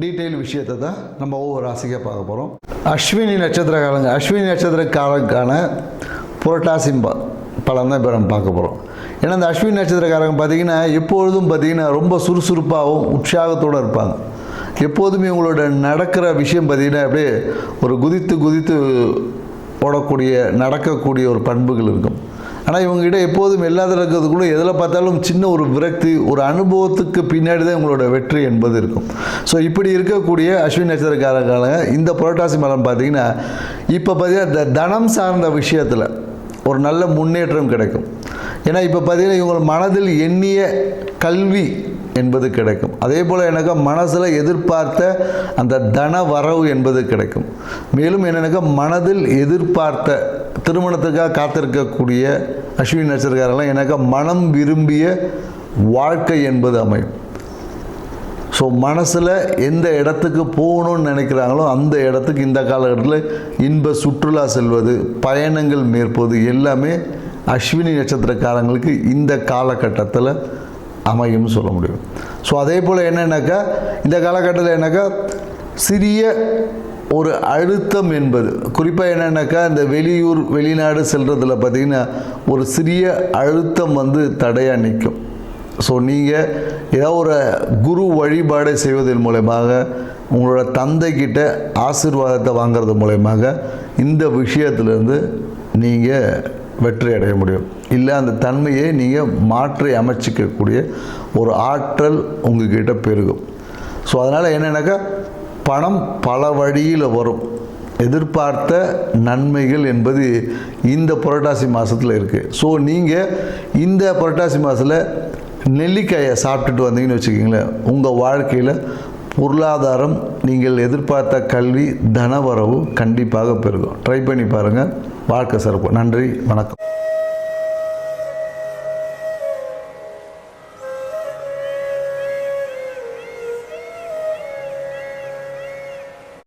Detail விஷயத்தை தான் நம்ம ஒவ்வொரு ராசிக்காக பார்க்க போகிறோம் அஸ்வினி நட்சத்திர காலங்க அஸ்வினி நட்சத்திர காலங்கான புரட்டாசி ப- பலன் தான் இப்போ நம்ம பார்க்க போகிறோம் ஏன்னா இந்த அஸ்வினி நட்சத்திரக்காரங்க பார்த்தீங்கன்னா எப்பொழுதும் பார்த்தீங்கன்னா ரொம்ப சுறுசுறுப்பாகவும் உற்சாகத்தோடு இருப்பாங்க. எப்போதுமே உங்களோட நடக்கிற விஷயம் பார்த்தீங்கன்னா அப்படியே ஒரு குதித்து குதித்து ஓடக்கூடிய நடக்கக்கூடிய ஒரு பண்புகள் இருக்கும். ஆனால் இவங்ககிட்ட எப்போதும் எல்லாத்தில் கூட எதில் பார்த்தாலும் சின்ன ஒரு விரக்தி ஒரு அனுபவத்துக்கு பின்னாடி தான் உங்களோட வெற்றி என்பது இருக்கும். ஸோ இப்படி இருக்கக்கூடிய அஸ்வின் நட்சத்திரக்காரங்க இந்த புரட்டாசி மலம் பார்த்தீங்கன்னா இப்போ பார்த்தீங்கன்னா இந்த தனம் சார்ந்த விஷயத்தில் ஒரு நல்ல முன்னேற்றம் கிடைக்கும். ஏன்னா இப்போ பார்த்தீங்கன்னா இவங்க மனதில் எண்ணிய கல்வி என்பது கிடைக்கும். அதே போல் எனக்கு மனசில் எதிர்பார்த்த அந்த தன வரவு என்பது கிடைக்கும். மேலும் என்னென்னாக்கா மனதில் எதிர்பார்த்த திருமணத்துக்காக காத்திருக்கக்கூடிய அஸ்வினி நட்சத்திரக்காரெல்லாம் எனக்கு மனம் விரும்பிய வாழ்க்கை என்பது அமையும். ஸோ மனசில் எந்த இடத்துக்கு போகணும்னு நினைக்கிறாங்களோ அந்த இடத்துக்கு இந்த காலகட்டத்தில் இன்ப சுற்றுலா செல்வது பயணங்கள் மேற்பது எல்லாமே அஸ்வினி நட்சத்திரக்காரங்களுக்கு இந்த காலகட்டத்தில் அமையும்னு சொல்ல முடியும். ஸோ அதே போல் என்னென்னாக்கா இந்த காலகட்டத்தில் என்னக்கா சிறிய ஒரு அழுத்தம் என்பது. குறிப்பாக என்னன்னாக்கா இந்த வெளியூர் வெளிநாடு செல்றதில் பார்த்திங்கன்னா ஒரு சிறிய அழுத்தம் வந்து தடையாக நிற்கும் ஸோ நீங்கள் ஏதோ ஒரு குரு வழிபாடை செய்வதன் மூலயமாக உங்களோட தந்தைக்கிட்ட ஆசீர்வாதத்தை வாங்குறது மூலயமாக இந்த விஷயத்துலேருந்து நீங்கள் வெற்றி அடைய முடியும். இல்லை அந்த தன்மையை நீங்கள் மாற்றி அமைச்சிக்கக்கூடிய ஒரு ஆற்றல் உங்ககிட்ட பெருகும். ஸோ அதனால் என்னென்னாக்கா பணம் பல வழியில் வரும். எதிர்பார்த்த நன்மைகள் என்பது இந்த புரட்டாசி மாதத்தில் இருக்குது ஸோ நீங்கள் இந்த புரட்டாசி மாதத்தில் நெல்லிக்காயை சாப்பிட்டுட்டு வந்தீங்கன்னு வச்சுக்கிங்களேன் உங்கள் வாழ்க்கையில் பொருளாதாரம் நீங்கள் எதிர்பார்த்த கல்வி தனவரவு கண்டிப்பாக பெருகும். ட்ரை பண்ணி பாருங்கள் வாழ்க்கை சிறப்பு. நன்றி வணக்கம்.